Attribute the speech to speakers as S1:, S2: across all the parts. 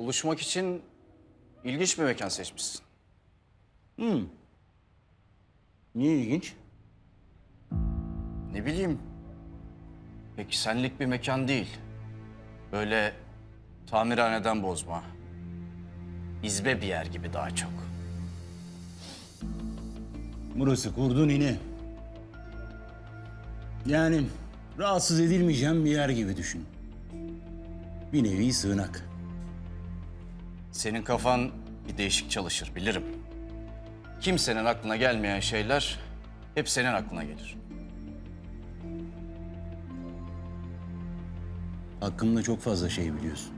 S1: buluşmak için ilginç bir mekan seçmişsin.
S2: Niye ilginç?
S1: Ne bileyim. Peki senlik bir mekan değil. Böyle tamirhaneden bozma. İzbe bir yer gibi daha çok.
S2: Burası kurdun ini. Yani rahatsız edilmeyeceğim bir yer gibi düşün. Bir nevi sığınak.
S1: Senin kafan bir değişik çalışır bilirim. Kimsenin aklına gelmeyen şeyler hep senin aklına gelir.
S2: Hakkımda çok fazla şey biliyorsun.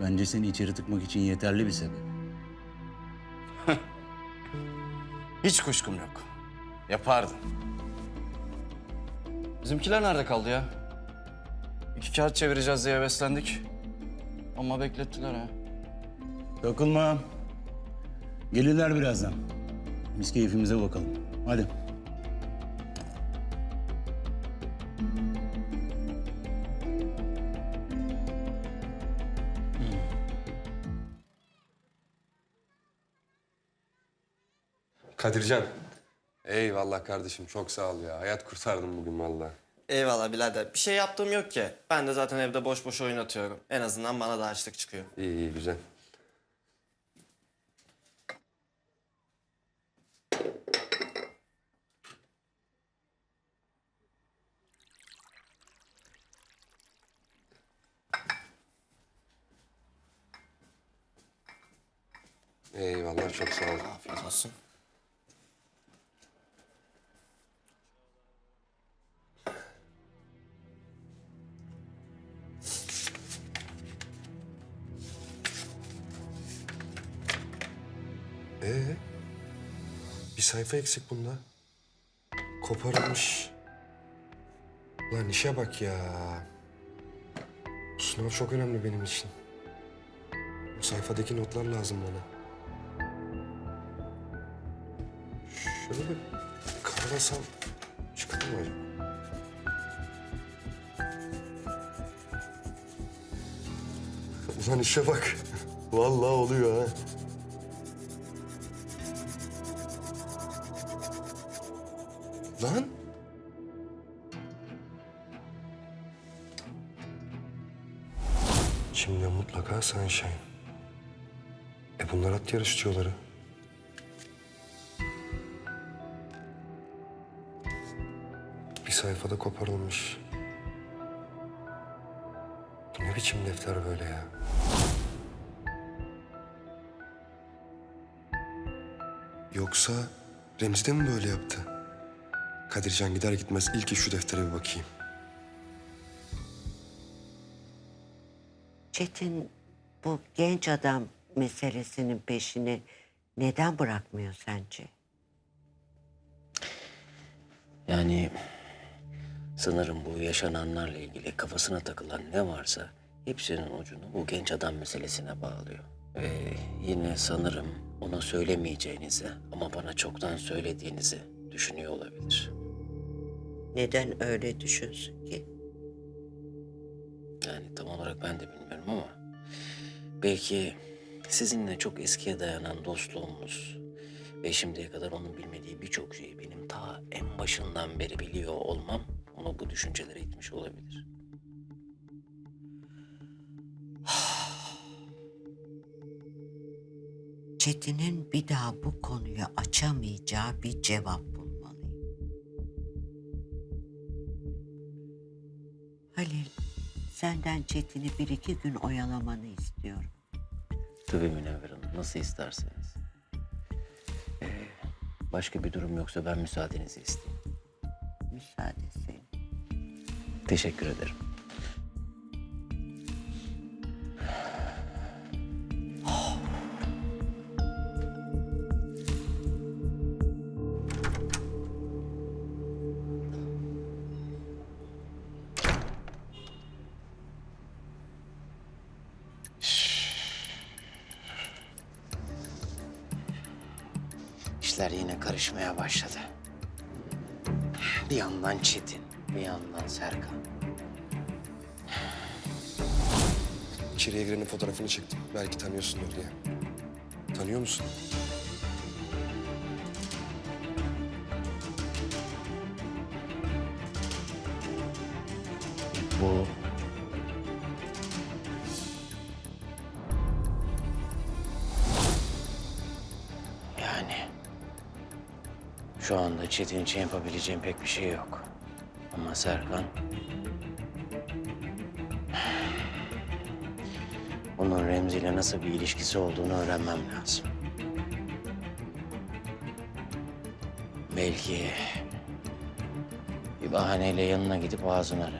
S2: Bence seni içeri tıkmak için yeterli bir sebep.
S1: Hiç kuşkum yok. Yapardın. Bizimkiler nerede kaldı ya? İki kağıt çevireceğiz diye beslendik. Ama beklettiler ha.
S2: Takılma. Gelirler birazdan. Biz keyfimize bakalım. Hadi.
S3: Kadircan. Eyvallah kardeşim çok sağ ol ya. Hayat kurtardın bugün vallahi.
S4: Eyvallah birader. Bir şey yaptığım yok ki. Ben de zaten evde boş boş oyun atıyorum. En azından bana da açlık çıkıyor.
S3: İyi iyi güzel. Eyvallah çok sağ ol.
S4: Afiyet olsun.
S3: Sayfa eksik bunda. Koparılmış. Lan işe bak ya. Sınav çok önemli benim için. Bu sayfadaki notlar lazım bana. Şöyle bir karalasam çıkar mı acaba? Ulan işe bak. Vallahi oluyor ha. Lan. Şimdi mutlaka Sunshine. E bunlar at yarış tüyoları. Bir sayfada koparılmış. Bu ne biçim defter böyle ya? Yoksa Remzi de mi böyle yaptı? Kadircan gider gitmez ilk iş şu deftere bir bakayım.
S5: Çetin bu genç adam meselesinin peşini neden bırakmıyor sence?
S6: Yani sanırım bu yaşananlarla ilgili kafasına takılan ne varsa hepsinin ucunu bu genç adam meselesine bağlıyor. Ve yine sanırım ona söylemeyeceğinizi ama bana çoktan söylediğinizi düşünüyor olabilir.
S5: Neden öyle düşünsün ki?
S6: Yani tam olarak ben de bilmiyorum ama belki sizinle çok eskiye dayanan dostluğumuz ve şimdiye kadar onun bilmediği birçok şeyi benim ta en başından beri biliyor olmam onu bu düşüncelere itmiş olabilir.
S5: Çetin'in bir daha bu konuyu açamayacağı bir cevap bulmalıyım. Senden Çetin'i bir iki gün oyalamanı istiyorum.
S6: Tabii Münevver Hanım nasıl isterseniz. Ee, başka bir durum yoksa ben müsaadenizi isteyeyim.
S5: Müsaade senin.
S6: Teşekkür ederim. İşler yine karışmaya başladı. Bir yandan Çetin, bir yandan Serkan.
S3: içeriye girenin fotoğrafını çektim. Belki tanıyorsundur diye. Tanıyor musun?
S6: Bu... Şu anda Çetin için yapabileceğim pek bir şey yok. Ama Serkan... Onun Remzi ile nasıl bir ilişkisi olduğunu öğrenmem lazım. Belki bir bahaneyle yanına gidip ağzını ararım.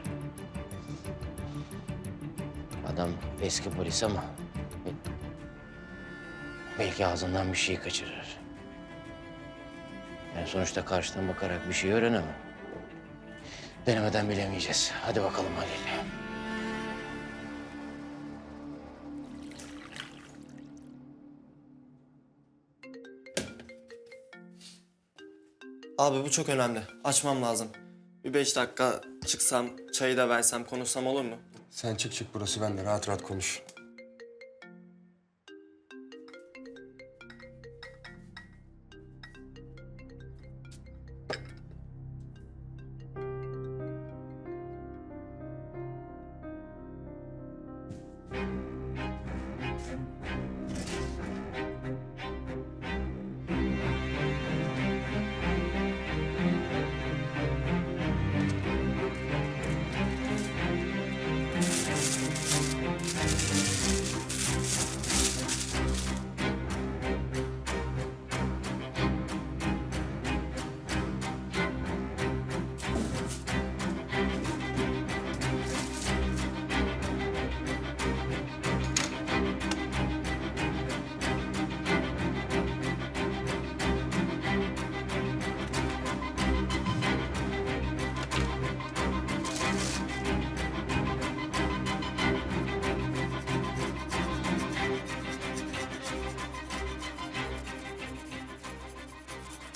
S6: Adam eski polis ama belki ağzından bir şey kaçırır. Ben sonuçta karşıdan bakarak bir şey öğrenemem. Denemeden bilemeyeceğiz. Hadi bakalım Halil.
S4: Abi bu çok önemli. Açmam lazım. Bir beş dakika çıksam, çayı da versem, konuşsam olur mu?
S3: Sen çık çık burası bende. Rahat rahat konuş.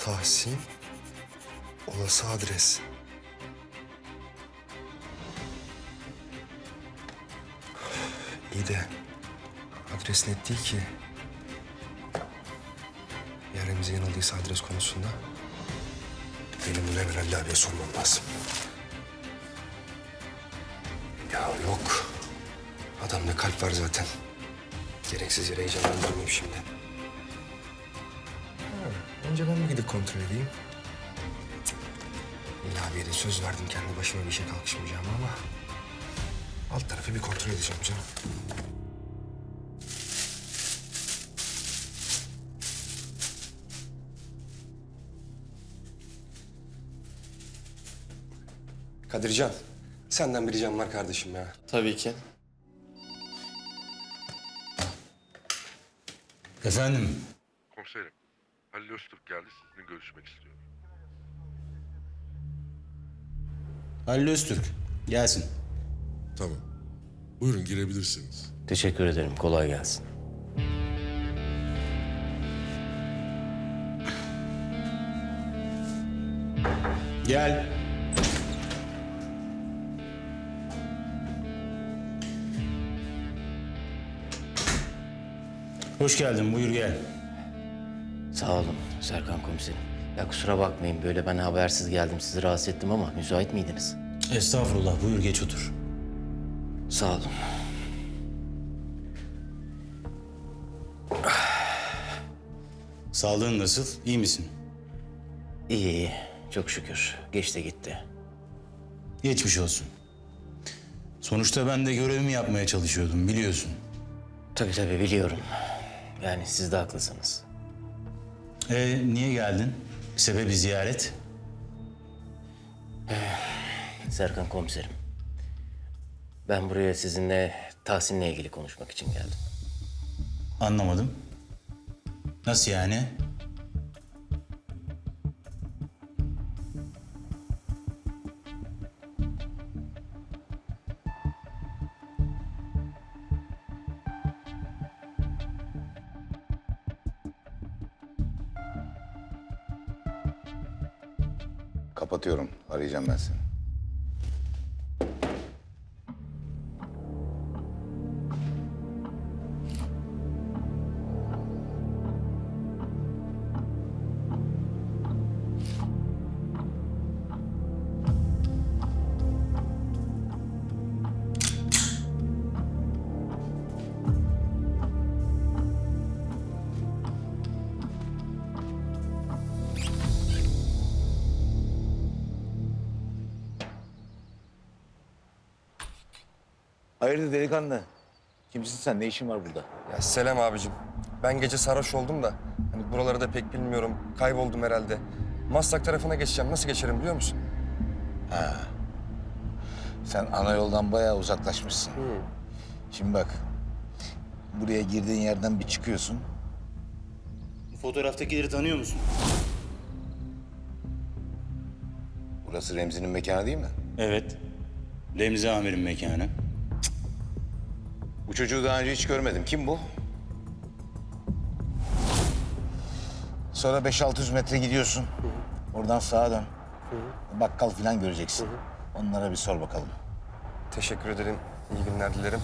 S3: Tahsin. Olası adres. İyi de adres net değil ki. Ya yanıldıysa adres konusunda benim bunu Emre abiye sormam lazım. Ya yok. Adamda kalp var zaten. Gereksiz yere heyecanlandırmayayım şimdi. Önce ben bir gidip kontrol edeyim. İlla abiye de söz verdim kendi başıma bir işe kalkışmayacağım ama... ...alt tarafı bir kontrol edeceğim canım. Kadircan, senden bir ricam var kardeşim ya.
S4: Tabii ki.
S2: Efendim,
S7: Halil Öztürk geldi sizinle görüşmek istiyor.
S2: Halil Öztürk. Gelsin.
S8: Tamam. Buyurun girebilirsiniz.
S6: Teşekkür ederim. Kolay gelsin.
S2: Gel. Hoş geldin, buyur gel.
S6: Sağ olun Serkan komiserim. Ya kusura bakmayın böyle ben habersiz geldim sizi rahatsız ettim ama müsait miydiniz?
S2: Estağfurullah, buyur geç otur.
S6: Sağ olun.
S2: Sağlığın nasıl, iyi misin?
S6: İyi iyi. Çok şükür. Geçti gitti.
S2: Geçmiş olsun. Sonuçta ben de görevimi yapmaya çalışıyordum, biliyorsun.
S6: Tabii tabii biliyorum. Yani siz de haklısınız.
S2: Ee, niye geldin? Sebebi ziyaret?
S6: Serkan komiserim. Ben buraya sizinle Tahsin'le ilgili konuşmak için geldim.
S2: Anlamadım. Nasıl yani?
S9: Kapatıyorum. Arayacağım ben seni. Hayırdır delikanlı? Kimsin sen? Ne işin var burada?
S3: Ya selam abicim. Ben gece sarhoş oldum da hani buraları da pek bilmiyorum. Kayboldum herhalde. Maslak tarafına geçeceğim. Nasıl geçerim biliyor musun?
S9: Sen ana yoldan bayağı uzaklaşmışsın. Şimdi bak. Buraya girdiğin yerden bir çıkıyorsun.
S2: Bu fotoğraftakileri tanıyor musun?
S9: Burası Remzi'nin mekanı değil mi?
S2: Evet. Remzi amirin mekanı.
S9: Bu çocuğu daha önce hiç görmedim. Kim bu? Sonra 5-600 metre gidiyorsun. Oradan sağa dön. Bakkal falan göreceksin. Onlara bir sor bakalım.
S3: Teşekkür ederim. İyi günler dilerim.